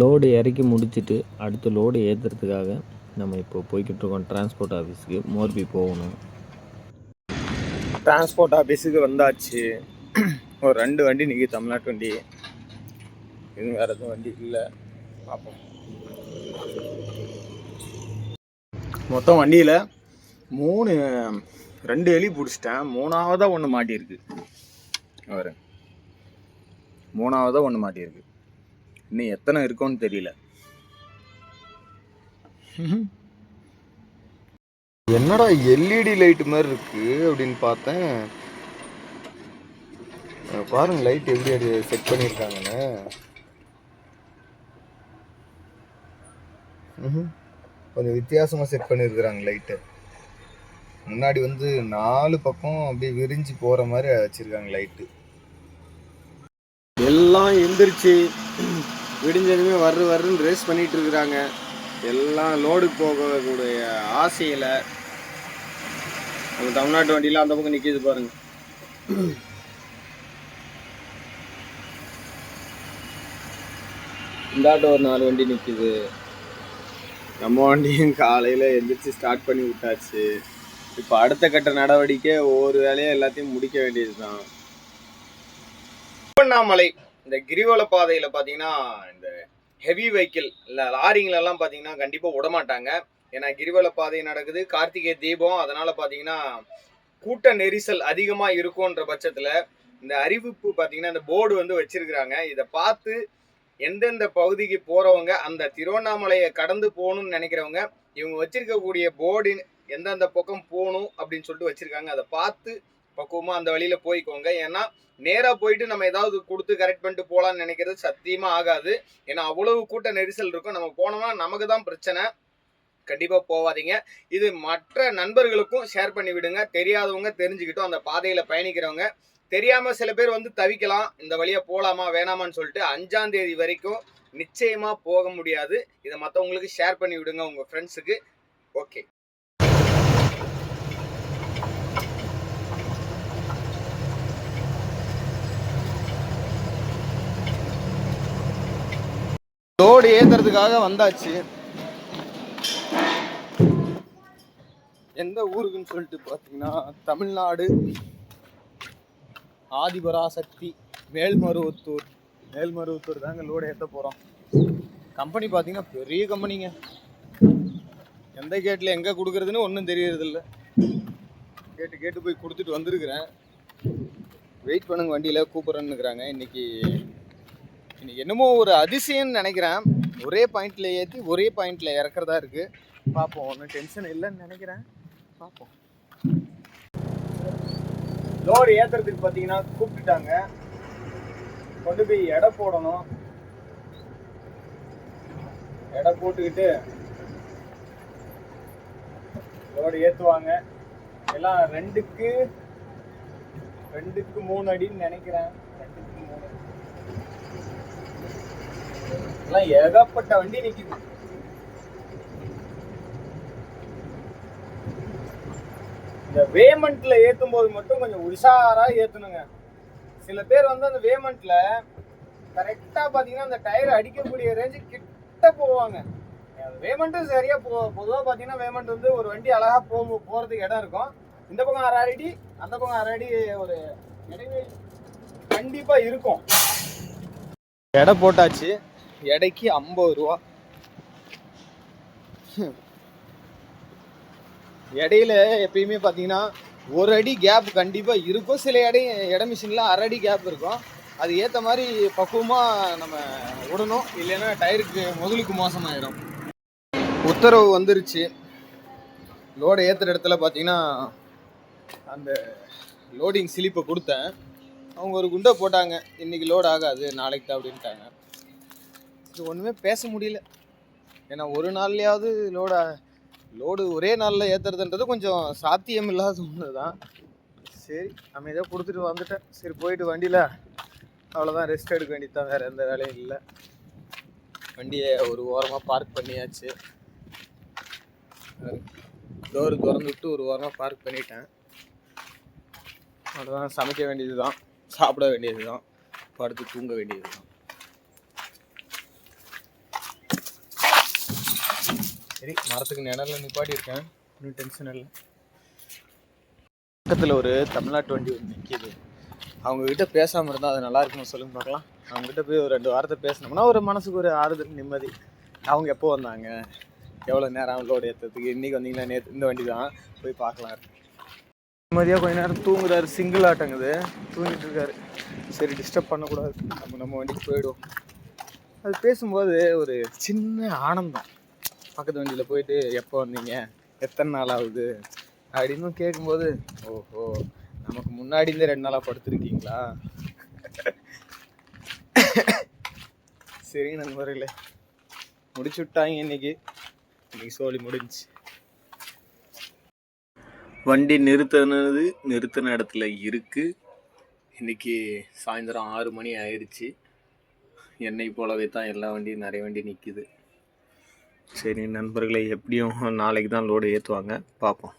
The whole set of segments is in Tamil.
லோடு இறக்கி முடிச்சுட்டு அடுத்து லோடு ஏற்றுறதுக்காக நம்ம இப்போ போய்கிட்டு இருக்கோம் டிரான்ஸ்போர்ட் ஆஃபீஸுக்கு மோர்பி போகணும். டிரான்ஸ்போர்ட் ஆஃபீஸுக்கு வந்தாச்சு. ஒரு ரெண்டு வண்டி நிற்கி தமிழ்நாட்டு வண்டி. இது வேறு எதுவும் வண்டி இல்லை. பார்ப்போம். மொத்தம் வண்டியில் மூணு ரெண்டு எலி பிடிச்சிட்டேன். மூணாவதாக ஒன்று மாட்டியிருக்கு. அவர் மூணாவதாக ஒன்று மாட்டியிருக்கு. இன்னும் எத்தனை இருக்கும்னு தெரியல. என்னடா எல்இடி லைட் மாதிரி இருக்கு அப்படின்னு பார்த்தேன். பாருங்க லைட் எப்படி அது செட் பண்ணியிருக்காங்கன்னு. கொஞ்சம் வித்தியாசமாக செட் பண்ணியிருக்கிறாங்க லைட்டு முன்னாடி வந்து நாலு பக்கம் அப்படியே விரிஞ்சு போகிற மாதிரி வச்சுருக்காங்க லைட்டு எல்லாம் எந்திரிச்சு விடிஞ்சதுமே வர்ற வர்றன்னு ரேஸ் பண்ணிட்டு இருக்கிறாங்க. எல்லாம் லோடு போகக்கூடிய ஆசையில் நம்ம தமிழ்நாட்டு வண்டியெலாம் அந்த பக்கம் நிற்கிது பாருங்க. இந்தாட்ட ஒரு நாலு வண்டி நிற்கிது நம்ம வண்டியும் காலையில் எந்திரிச்சு ஸ்டார்ட் பண்ணி விட்டாச்சு. இப்போ அடுத்த கட்ட நடவடிக்கை ஒவ்வொரு வேலையும் எல்லாத்தையும் முடிக்க வேண்டியது தான் திருவண்ணாமலை இந்த கிரிவல பாதையில் பார்த்தீங்கன்னா இந்த ஹெவி வெஹிக்கிள் இல்லை லாரிங்களெல்லாம் பார்த்தீங்கன்னா கண்டிப்பாக விடமாட்டாங்க. ஏன்னா கிரிவல பாதை நடக்குது. கார்த்திகை தீபம் அதனால் பார்த்தீங்கன்னா கூட்ட நெரிசல் அதிகமாக இருக்கும்ன்ற பட்சத்தில் இந்த அறிவிப்பு பார்த்தீங்கன்னா இந்த போர்டு வந்து வச்சிருக்கிறாங்க. இதை பார்த்து எந்தெந்த பகுதிக்கு போகிறவங்க அந்த திருவண்ணாமலையை கடந்து போகணும்னு நினைக்கிறவங்க இவங்க வச்சிருக்கக்கூடிய போர்டு எந்தெந்த பக்கம் போகணும் அப்படின்னு சொல்லிட்டு வச்சுருக்காங்க. அதை பார்த்து பக்குவமா அந்த வழியில போய்க்கோங்க. ஏன்னா நேரா போயிட்டு நம்ம ஏதாவது கொடுத்து கரெக்ட் பண்ணிட்டு போகலான்னு நினைக்கிறது சத்தியமா ஆகாது. ஏன்னா அவ்வளவு கூட்ட நெரிசல் இருக்கும். நம்ம போனோம்னா நமக்கு தான் பிரச்சனை. கண்டிப்பா போவாதீங்க. இது மற்ற நண்பர்களுக்கும் ஷேர் பண்ணி விடுங்க. தெரியாதவங்க தெரிஞ்சுக்கிட்டும் அந்த பாதையில பயணிக்கிறவங்க. தெரியாம சில பேர் வந்து தவிக்கலாம். இந்த வழியாக போலாமா வேணாமான்னு சொல்லிட்டு அஞ்சாம் தேதி வரைக்கும் நிச்சயமா போக முடியாது. இதை மற்றவங்களுக்கு ஷேர் பண்ணி விடுங்க உங்க ஃப்ரெண்ட்ஸுக்கு ஓகே லோடு ஏத்துறதுக்காக வந்தாச்சு. எந்த ஊருக்குன்னு சொல்லிட்டு பார்த்தீங்கன்னா தமிழ்நாடு. ஆதிபராசக்தி மேல்மருவத்தூர். மேல்மருவத்தூர் தாங்க லோடு ஏற்ற போகிறோம் கம்பெனி பார்த்தீங்கன்னா பெரிய கம்பெனிங்க. எந்த கேட்டில் எங்கே கொடுக்குறதுன்னு ஒன்றும் தெரியறதில்ல. கேட்டு கேட்டு போய் கொடுத்துட்டு வந்திருக்கிறேன். வெயிட் பண்ணுங்க வண்டியில் கூப்பிட்றேன்னுக்குறாங்க. இன்றைக்கி இன்னைக்கு என்னமோ ஒரு அதிசயம்னு நினைக்கிறேன். ஒரே பாயிண்ட்ல ஏற்றி ஒரே பாயிண்ட்ல இறக்குறதா இருக்கு. பார்ப்போம். ஒன்றும் டென்ஷன் இல்லைன்னு நினைக்கிறேன். பார்ப்போம். லோடு ஏற்றுறதுக்கு பார்த்தீங்கன்னா கூப்பிட்டுட்டாங்க. கொண்டு போய் எடை போடணும். எடை போட்டுக்கிட்டு லோடு ஏற்றுவாங்க எல்லாம் ரெண்டுக்கு ரெண்டுக்கு மூணு அடின்னு நினைக்கிறேன் ரெண்டுக்கு மூணு எல்லாம் ஏகப்பட்ட வண்டி நிக்குது. இந்த வேமெண்ட்ல ஏத்தும் போது மட்டும் கொஞ்சம் உஷாரா ஏத்தணுங்க. சில பேர் வந்து அந்த வேமெண்ட்ல கரெக்டா பாத்தீங்கன்னா அந்த டயர் அடிக்கக்கூடிய ரேஞ்சு கிட்ட போவாங்க. வேமெண்ட்டும் சரியா போ பொதுவாக பார்த்தீங்கன்னா வேமெண்ட் வந்து ஒரு வண்டி அழகா போ போறதுக்கு இடம் இருக்கும். இந்த பக்கம் அரை அடி அந்த பக்கம் அரை அடி ஒரு இடைவெளி கண்டிப்பா இருக்கும். எடை போட்டாச்சு. எடைக்கு ஐம்பது ரூபா. இடையில எப்பயுமே பார்த்தீங்கன்னா ஒரு அடி கேப் கண்டிப்பாக இருக்கும். சில இடை இட மிஷினில் அரை அடி கேப் இருக்கும். அது ஏற்ற மாதிரி பக்குவமாக நம்ம விடணும் இல்லைன்னா டயருக்கு முதலுக்கு மோசமாயிடும் உத்தரவு வந்துருச்சு. லோடு ஏற்றுற இடத்துல பார்த்தீங்கன்னா அந்த லோடிங் ஸ்லிப்பை கொடுத்தேன். அவங்க ஒரு குண்டை போட்டாங்க. இன்னைக்கு லோட் ஆகாது நாளைக்கு தான் அப்படின்ட்டாங்க. இது ஒன்றுமே பேச முடியல. ஏன்னா ஒரு நாள்லையாவது லோட லோடு ஒரே நாளில் ஏற்றுறதுன்றது கொஞ்சம் சாத்தியம் இல்லாத ஒன்று தான் சரி அமைதியாக கொடுத்துட்டு வந்துட்டேன் சரி போயிட்டு வண்டியில். அவ்வளோதான் ரெஸ்ட் எடுக்க வேண்டியது தான் வேறு எந்த வேலையும் இல்லை. வண்டியை ஒரு ஓரமாக பார்க் பண்ணியாச்சு. டோர் திறந்து விட்டு ஒரு ஓரமாக பார்க் பண்ணிட்டேன். அவ்வளோதான் சமைக்க வேண்டியது தான் சாப்பிட வேண்டியது தான் படுத்து தூங்க வேண்டியது தான் சரி மரத்துக்கு நிழல்ல நிப்பாட்டி இருக்கேன். இன்னும் டென்ஷன் இல்லை. பக்கத்தில் ஒரு தமிழ்நாட்டு வண்டி ஒன்று நிற்கிது அவங்கக்கிட்ட பேசாமல் இருந்தால் அது நல்லா இருக்கும்னு சொல்லுங்க பார்க்கலாம். அவங்ககிட்ட போய் ஒரு ரெண்டு வாரத்தை பேசினோம்னா ஒரு மனசுக்கு ஒரு ஆறுதல் நிம்மதி. அவங்க எப்போ வந்தாங்க? எவ்வளோ நேரம் லோடு ஏற்றுறதுக்கு இன்றைக்கி வந்தீங்களா? நேற்று இந்த வண்டி தான். போய் பார்க்கலாம். நிம்மதியாக கொஞ்ச நேரம் தூங்குறாரு. சிங்கிள் ஆட்டங்குது. தூங்கிட்டு இருக்காரு. சரி டிஸ்டர்ப் பண்ணக்கூடாது. நம்ம நம்ம வண்டிக்கு போயிடுவோம். அது பேசும்போது ஒரு சின்ன ஆனந்தம். பக்கத்து வண்டியில் போயிட்டு எப்போ வந்தீங்க? எத்தனை நாள் ஆகுது? அப்படின்னு கேட்கும்போது ஓஹோ நமக்கு முன்னாடி இருந்தே ரெண்டு நாளாக படுத்துருக்கீங்களா? சரி நண்பர்களே முடிச்சு விட்டாங்க இன்னைக்கு. இன்னைக்கு சோலி முடிஞ்சு வண்டி நிறுத்தினது நிறுத்தின இடத்துல இருக்குது இன்றைக்கி சாயந்தரம் ஆறு மணி ஆயிடுச்சு. என்னை போலவே தான் எல்லா வண்டியும் நிறைய வண்டி நிற்கிது சரி நண்பர்களை எப்படியும் நாளைக்கு தான் லோடு ஏற்றுவாங்க பார்ப்போம்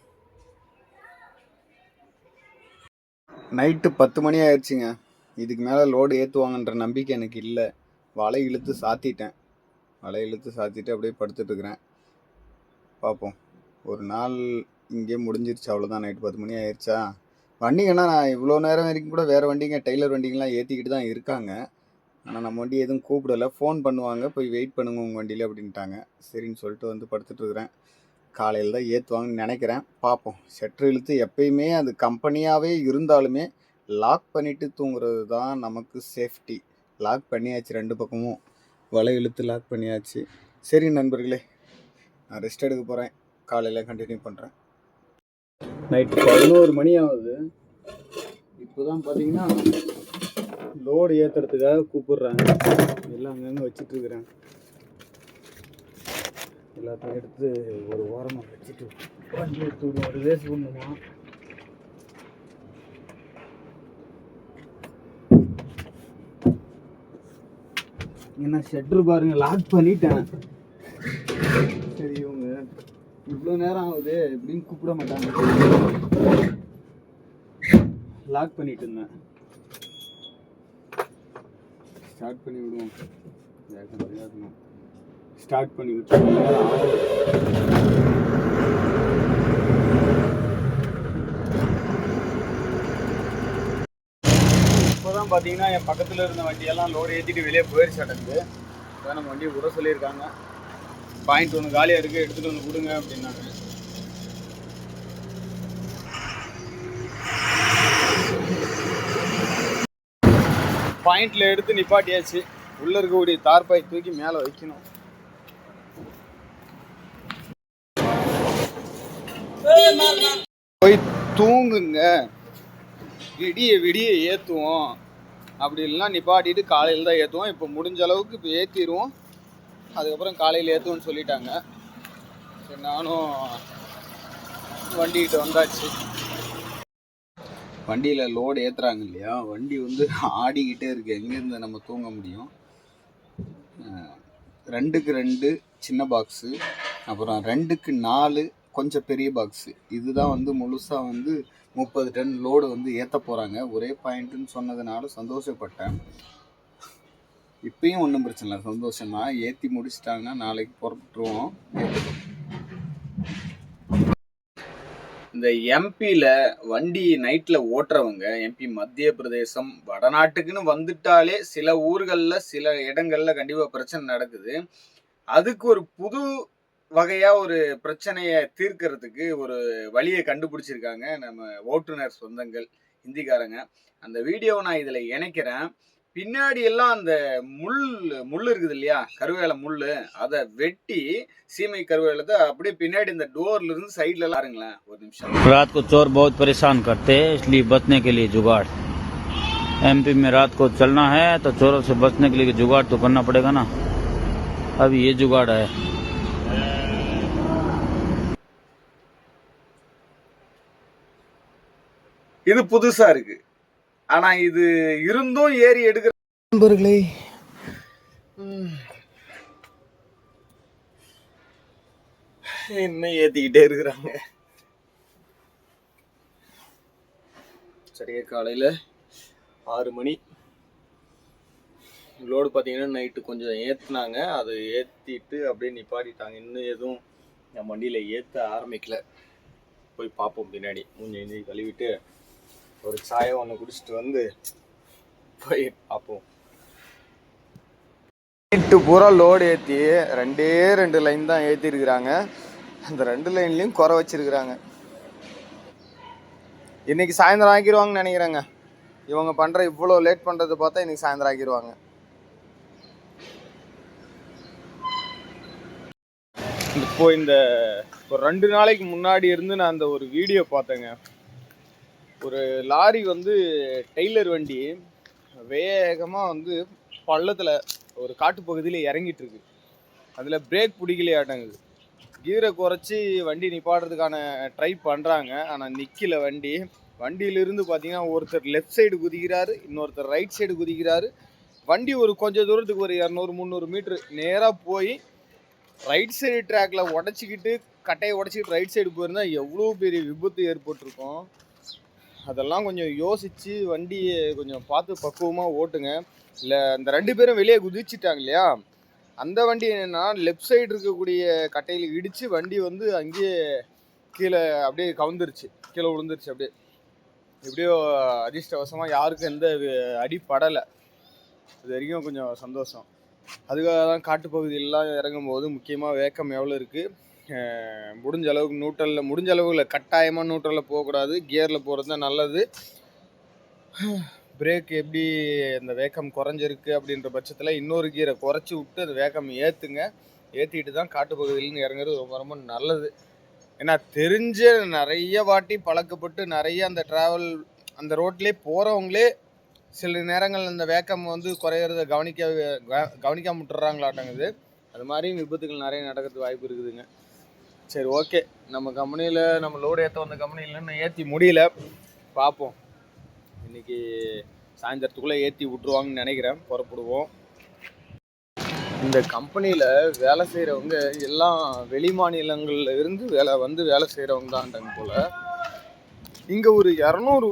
நைட்டு பத்து மணி ஆயிடுச்சுங்க. இதுக்கு மேலே லோடு ஏற்றுவாங்கன்ற நம்பிக்கை எனக்கு இல்லை. வலை இழுத்து சாத்திட்டேன். வலை இழுத்து சாத்திட்டு அப்படியே படுத்துட்ருக்குறேன் பார்ப்போம் ஒரு நாள் இங்கே முடிஞ்சிருச்சு. அவ்வளோதான் நைட்டு பத்து மணி ஆயிடுச்சா? வண்டிங்கன்னா நான் இவ்வளோ நேரம் வரைக்கும் கூட வேறு வண்டிங்க டெய்லர் வண்டிங்கெலாம் ஏற்றிக்கிட்டு தான் இருக்காங்க. ஆனால் நம்ம வண்டி எதுவும் கூப்பிடலை. ஃபோன் பண்ணுவாங்க. போய் வெயிட் பண்ணுங்க உங்கள் வண்டியில் அப்படின்ட்டாங்க. சரின்னு சொல்லிட்டு வந்து படுத்துட்ருக்குறேன் காலையில் தான் ஏற்றுவாங்கன்னு நினைக்கிறேன். பார்ப்போம். ஷெட்ரு இழுத்து எப்பயுமே அது கம்பெனியாகவே இருந்தாலுமே லாக் பண்ணிவிட்டு தூங்குறது தான் நமக்கு சேஃப்டி லாக் பண்ணியாச்சு ரெண்டு பக்கமும். வலை இழுத்து லாக் பண்ணியாச்சு. சரி நண்பர்களே நான் ரெஸ்ட் எடுக்க போகிறேன் காலையில் கண்டினியூ பண்ணுறேன் நைட்டு பதினோரு மணி ஆகுது. இப்போ தான் பார்த்தீங்கன்னா லோடு ஏற்றுறதுக்காக கூப்பிடுறாங்க. எல்லாம் அங்கங்கே வச்சிட்ருக்குறேன் எல்லாத்தையும் எடுத்து ஒரு ஓரமாக வச்சுட்டு வண்டி எடுத்து ஒரு வேஸ்ட் ரேஸ் பண்ணுமா? என்ன ஷெட்ரு பாருங்க லாக் பண்ணிட்டேன். சரி இவங்க இவ்வளோ நேரம் ஆகுது எப்படின்னு கூப்பிட மாட்டாங்க. லாக் பண்ணிட்டு இருந்தேன். ஸ்டார்ட் பண்ணி விடுவோம். வேகம் ஸ்டார்ட் பண்ணி விட்டு இப்போதான் பார்த்தீங்கன்னா என் பக்கத்தில் இருந்த வண்டியெல்லாம் லோடு ஏற்றிட்டு வெளியே போயிடுச்சு அடங்கு அதான் நம்ம வண்டியை விட சொல்லியிருக்காங்க. பாயிண்ட் ஒன்று காலியாக இருக்குது எடுத்துகிட்டு வந்து கொடுங்க அப்படின்னாங்க. பாயிண்டில் எடுத்து நிப்பாட்டியாச்சு. உள்ளே இருக்கக்கூடிய தார்பாய் தூக்கி மேலே வைக்கணும். போய் தூங்குங்க. விடிய விடிய ஏற்றுவோம் அப்படி இல்லைன்னா நிப்பாட்டிட்டு காலையில் தான் ஏற்றுவோம் இப்போ முடிஞ்ச அளவுக்கு இப்போ ஏற்றிடுவோம் அதுக்கப்புறம் காலையில் ஏற்றுவோம்னு சொல்லிட்டாங்க. சரி நானும் வண்டிக்கிட்ட வந்தாச்சு. வண்டியில் லோடு ஏற்றுறாங்க இல்லையா வண்டி வந்து ஆடிக்கிட்டே இருக்கு. எங்கேருந்து நம்ம தூங்க முடியும்? ரெண்டுக்கு ரெண்டு சின்ன பாக்ஸு அப்புறம் ரெண்டுக்கு நாலு கொஞ்சம் பெரிய பாக்ஸு இதுதான் வந்து முழுசாக வந்து முப்பது டன் லோடு வந்து ஏற்ற போகிறாங்க ஒரே பாயிண்ட்டுன்னு சொன்னதுனால சந்தோஷப்பட்டேன். இப்பயும் ஒன்றும் பிரச்சனை இல்லை. சந்தோஷம் தான் ஏற்றி முடிச்சிட்டாங்கன்னா நாளைக்கு புறப்பட்டுருவோம். இந்த எம்பியில் வண்டி நைட்டில் ஓட்டுறவங்க எம்பி மத்திய பிரதேசம் வடநாட்டுக்குன்னு வந்துட்டாலே சில ஊர்களில் சில இடங்களில் கண்டிப்பாக பிரச்சனை நடக்குது. அதுக்கு ஒரு புது வகையாக ஒரு பிரச்சனையை தீர்க்கறதுக்கு ஒரு வழியை கண்டுபிடிச்சிருக்காங்க நம்ம ஓட்டுநர் சொந்தங்கள் ஹிந்திக்காரங்க. அந்த வீடியோவை நான் இதில் இணைக்கிறேன். பின்னாடி எல்லாம் அந்த முள் முள் இருக்குது இல்லையா கருவேல முள் அதை வெட்டி சீமை கருவேலத்தை அப்படியே பின்னாடி இந்த டோர்ல இருந்து சைட்ல எல்லாம் பாருங்களேன் ஒரு நிமிஷம் रात को चोर बहुत परेशान करते हैं इसलिए बचने के लिए जुगाड़ एमपी में रात को चलना है तो चोरों से बचने के लिए जुगाड़ तो करना पड़ेगा ना अभी ये जुगाड़ है இது புதுசா இருக்கு ஆனா இது இருந்தும் ஏறி எடுக்கிற நண்பர்களே இன்னும் ஏத்திக்கிட்டே இருக்கிறாங்க? சரியா காலையில் ஆறு மணி. லோடு பார்த்தீங்கன்னா நைட்டு கொஞ்சம் ஏற்றுனாங்க அதை ஏற்றிட்டு அப்படியே நிப்பாட்டிட்டாங்க. இன்னும் எதுவும் நம்ம வண்டியில் ஏற்ற ஆரம்பிக்கல. போய் பார்ப்போம் பின்னாடி. மூஞ்சி கழுவிட்டு ஒரு சாயம் ஒன்று குடிச்சிட்டு வந்து போய் பார்ப்போம். நைட்டு பூரா லோடு ஏற்றி ரெண்டே ரெண்டு லைன் தான் ஏற்றிருக்கிறாங்க அந்த ரெண்டு லைன்லேயும் குறை வச்சிருக்கிறாங்க. இன்னைக்கு சாயந்தரம் ஆக்கிடுவாங்கன்னு நினைக்கிறேங்க. இவங்க பண்ணுற இவ்வளோ லேட் பண்ணுறதை பார்த்தா இன்னைக்கு சாயந்தரம் ஆக்கிடுவாங்க இப்போ இந்த ஒரு ரெண்டு நாளைக்கு முன்னாடி இருந்து நான் அந்த ஒரு வீடியோ பார்த்தேங்க. ஒரு லாரி வந்து டெய்லர் வண்டி வேகமாக வந்து பள்ளத்தில் ஒரு காட்டுப்பகுதியில் இறங்கிட்டு இருக்கு அதில் பிரேக் பிடிக்கலையாட்டங்குது. கீரை குறைச்சி வண்டி நிப்பாடுறதுக்கான ட்ரை பண்ணுறாங்க ஆனால் நிற்கல வண்டி. வண்டியிலிருந்து பார்த்தீங்கன்னா ஒருத்தர் லெஃப்ட் சைடு குதிக்கிறாரு இன்னொருத்தர் ரைட் சைடு குதிக்கிறாரு. வண்டி ஒரு கொஞ்சம் தூரத்துக்கு ஒரு இரநூறு முந்நூறு மீட்ரு நேராக போய் ரைட் சைடு ட்ராக்ல உடச்சிக்கிட்டு கட்டையை உடச்சிக்கிட்டு ரைட் சைடு போயிருந்தால் எவ்வளோ பெரிய விபத்து ஏற்பட்டிருக்கும்? அதெல்லாம் கொஞ்சம் யோசித்து வண்டியை கொஞ்சம் பார்த்து பக்குவமாக ஓட்டுங்க. இல்லை அந்த ரெண்டு பேரும் வெளியே குதிச்சிட்டாங்க இல்லையா? அந்த வண்டி என்னென்னா லெஃப்ட் சைடு இருக்கக்கூடிய கட்டையில் இடித்து வண்டி வந்து அங்கேயே கீழே அப்படியே கவுந்துருச்சு. கீழே விழுந்துருச்சு அப்படியே. எப்படியோ அதிர்ஷ்டவசமாக யாருக்கும் எந்த அடிப்படலை அடி படலை இது வரைக்கும் கொஞ்சம் சந்தோஷம். அதுக்காக தான் காட்டுப்பகுதியிலலாம் இறங்கும் போது முக்கியமாக வேக்கம் எவ்வளோ இருக்குது முடிஞ்ச அளவுக்கு நியூட்ரலில் முடிஞ்ச அளவுக்கு கட்டாயமாக நியூட்ரலில் போகக்கூடாது. கியரில் போகிறது தான் நல்லது. பிரேக் எப்படி அந்த வேக்கம் குறைஞ்சிருக்கு அப்படின்ற பட்சத்தில் இன்னொரு கீரை குறைச்சி விட்டு அந்த வேகம் ஏற்றுங்க ஏற்றிட்டு தான் காட்டுப்பகுதியிலேருந்து இறங்குறது ரொம்ப ரொம்ப நல்லது. ஏன்னா தெரிஞ்ச நிறைய வாட்டி பழக்கப்பட்டு நிறைய அந்த ட்ராவல் அந்த ரோட்லேயே போகிறவங்களே சில நேரங்கள் அந்த வேக்கம் வந்து குறையிறத கவனிக்க க- கவனிக்காம விட்டுறாங்களாட்டங்குது. அது மாதிரியும் விபத்துகள் நிறைய நடக்கிறது வாய்ப்பு இருக்குதுங்க. சரி ஓகே நம்ம கம்பெனியில் நம்ம லோடு ஏற்ற வந்த கம்பெனியில் இன்னும் ஏற்றி முடியல. பார்ப்போம் இன்னைக்கு சாயந்தரத்துக்குள்ளே ஏற்றி விட்ருவாங்கன்னு நினைக்கிறேன். புறப்படுவோம். இந்த கம்பெனியில் வேலை செய்கிறவங்க எல்லாம் வெளி மாநிலங்களில் இருந்து வேலை வந்து வேலை செய்கிறவங்க தான்ட்டாங்க போல். இங்கே ஒரு இரநூறு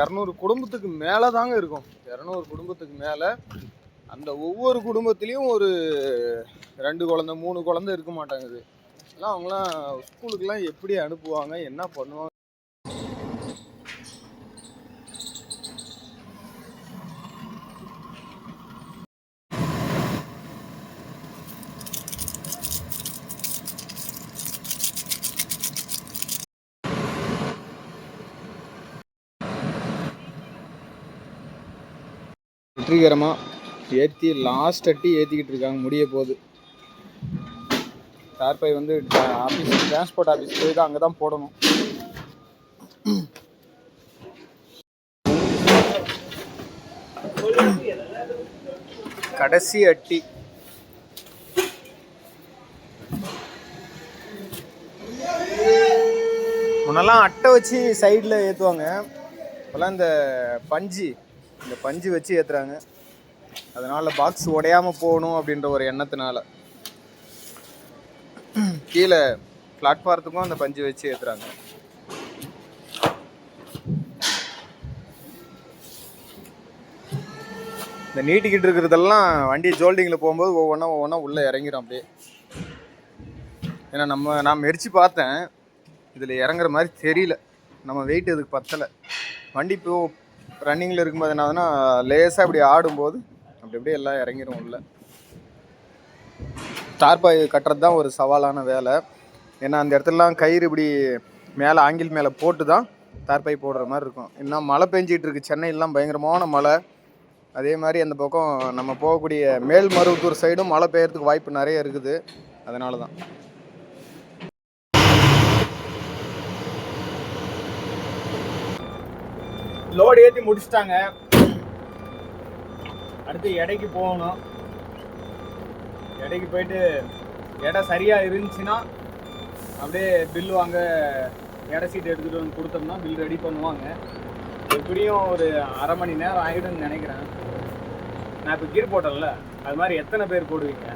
இரநூறு குடும்பத்துக்கு மேலே தாங்க இருக்கும். இரநூறு குடும்பத்துக்கு மேலே அந்த ஒவ்வொரு குடும்பத்துலேயும் ஒரு ரெண்டு குழந்தை மூணு குழந்தை இருக்க மாட்டாங்குது எல்லாம் அவங்களாம் ஸ்கூலுக்கெல்லாம் எப்படி அனுப்புவாங்க என்ன பண்ணுவாங்க? வெற்றிகரமாக ஏற்றி லாஸ்ட் அட்டி ஏற்றிக்கிட்டு இருக்காங்க முடிய போகுது. தார்பை வந்து ஆஃபீஸ் டிரான்ஸ்போர்ட் ஆஃபீஸ் போய் தான் அங்கே தான் போடணும். கடைசி அட்டி. முன்னெல்லாம் அட்டை வச்சு சைடில் ஏற்றுவாங்க இப்போல்லாம் இந்த பஞ்சு இந்த பஞ்சு வச்சு ஏற்றுறாங்க அதனால் பாக்ஸ் உடையாம போகணும் அப்படின்ற ஒரு எண்ணத்தினால. கீழே பிளாட்ஃபாரத்துக்கும் அந்த பஞ்சு வச்சு ஏற்றுறாங்க இந்த நீட்டிக்கிட்டு இருக்கிறதெல்லாம் வண்டி ஜோல்டிங்கில் போகும்போது ஒவ்வொன்றா ஒவ்வொன்றா உள்ளே இறங்கிடும் அப்படியே. ஏன்னா நம்ம நான் மெரிச்சு பார்த்தேன். இதில் இறங்குற மாதிரி தெரியல. நம்ம வெயிட் இதுக்கு பத்தலை. வண்டி இப்போ ரன்னிங்கில் இருக்கும்போது என்ன ஆகுதுன்னா லேசாக இப்படி ஆடும்போது அப்படி அப்படியே எல்லாம் இறங்கிடும் உள்ளே. தார்பாய் கட்டுறது தான் ஒரு சவாலான வேலை. ஏன்னா அந்த இடத்துலலாம் கயிறு இப்படி மேலே ஆங்கில் மேலே போட்டு தான் தார்பாய் போடுற மாதிரி இருக்கும். இன்னும் மழை பெஞ்சிகிட்டு இருக்கு. சென்னையிலாம் பயங்கரமான மழை. அதே மாதிரி அந்த பக்கம் நம்ம போகக்கூடிய மேல்மருவத்தூர் சைடும் மழை பெய்யறதுக்கு வாய்ப்பு நிறைய இருக்குது. அதனால தான் லோடு ஏற்றி முடிச்சிட்டாங்க. அடுத்து எடைக்கு போகணும். இடைக்கு போயிட்டு இடம் சரியாக இருந்துச்சுன்னா அப்படியே பில் வாங்க இடை சீட் எடுத்துகிட்டு வந்து கொடுத்தோம்னா பில் ரெடி பண்ணுவாங்க. எப்படியும் ஒரு அரை மணி நேரம் ஆகிடும்னு நினைக்கிறேன். நான் இப்போ கீர் போட்டேன்ல அது மாதிரி எத்தனை பேர் போடுவீங்க?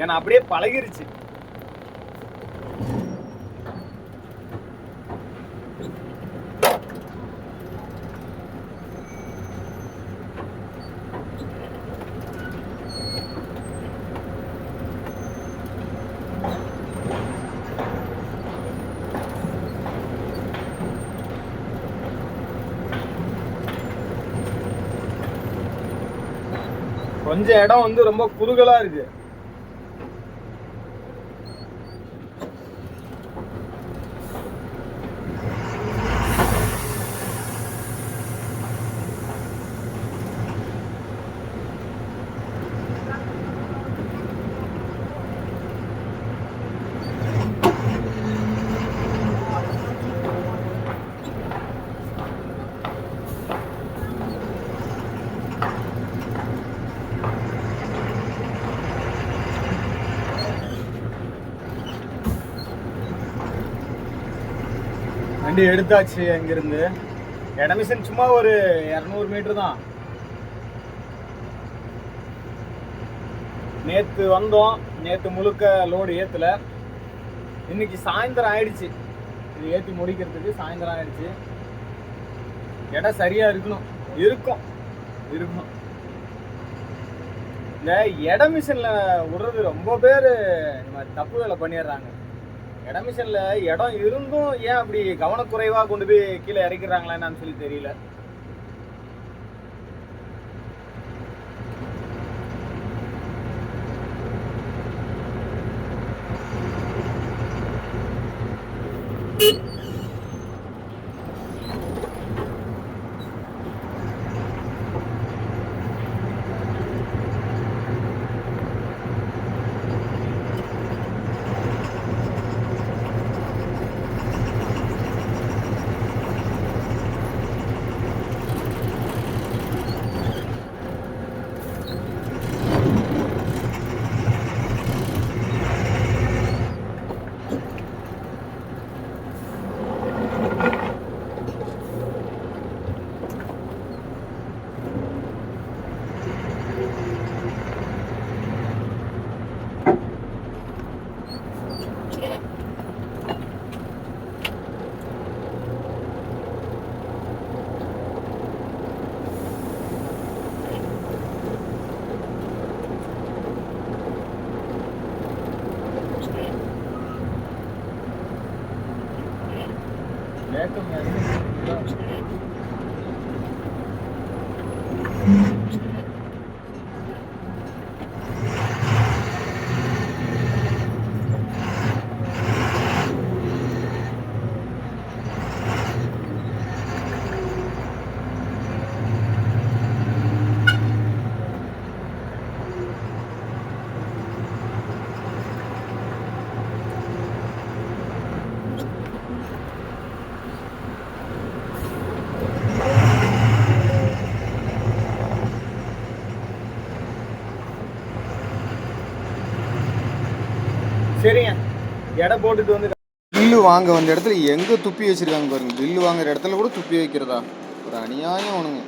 ஏன்னா அப்படியே பழகிருச்சு. கொஞ்சம் இடம் வந்து ரொம்ப குறுகலாக இருக்கு. வண்டி எடுத்தாச்சு அங்கிருந்து. இடமிஷன் சும்மா ஒரு இரநூறு மீட்டர் தான். நேற்று வந்தோம். நேற்று முழுக்க லோடு ஏற்றல இன்னைக்கு சாயந்தரம் ஆயிடுச்சு. இது ஏற்றி முடிக்கிறதுக்கு சாயந்தரம் ஆயிடுச்சு. இடம் சரியாக இருக்கணும். இருக்கும். இருக்கும் இந்த இட மிஷினில் விடுறது ரொம்ப பேர் இந்த மாதிரி தப்பு வேலை பண்ணிடுறாங்க. இட இடம் இருந்தும் ஏன் அப்படி கவனக்குறைவா கொண்டு போய் கீழே இறக்கிறாங்களான்னு சொல்லி தெரியல. எடை போட்டுட்டு வந்து பில்லு வாங்க வந்த இடத்துல எங்கே துப்பி வச்சிருக்காங்க பாருங்க. பில்லு வாங்குற இடத்துல கூட துப்பி வைக்கிறதா? ஒரு அநியாயம் அவனுங்க.